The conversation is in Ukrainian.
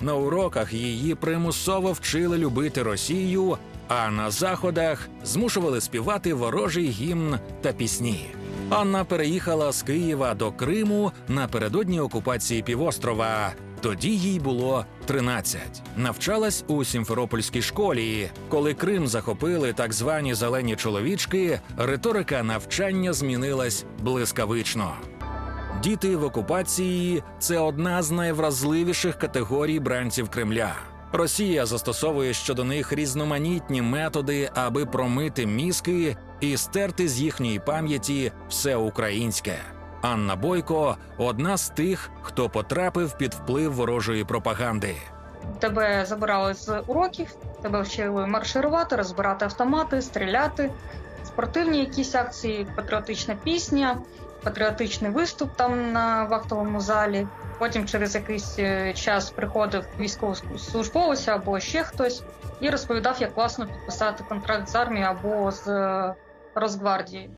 На уроках її примусово вчили любити Росію, а на заходах змушували співати ворожий гімн та пісні. Анна переїхала з Києва до Криму напередодні окупації півострова. Тоді їй було 13. Навчалась у Сімферопольській школі. Коли Крим захопили так звані зелені чоловічки, риторика навчання змінилась блискавично. Діти в окупації це одна з найвразливіших категорій бранців Кремля. Росія застосовує щодо них різноманітні методи, аби промити мізки і стерти з їхньої пам'яті все українське. Анна Бойко одна з тих, хто потрапив під вплив ворожої пропаганди. Тебе забирали з уроків, тебе вчили марширувати, розбирати автомати, стріляти, спортивні якісь акції, патріотична пісня, патріотичний виступ там на вахтовому залі. Потім через якийсь е, час приходив військовослужбовець або ще хтось і розповідав, як класно підписати контракт з армією або з е, Росгвардією.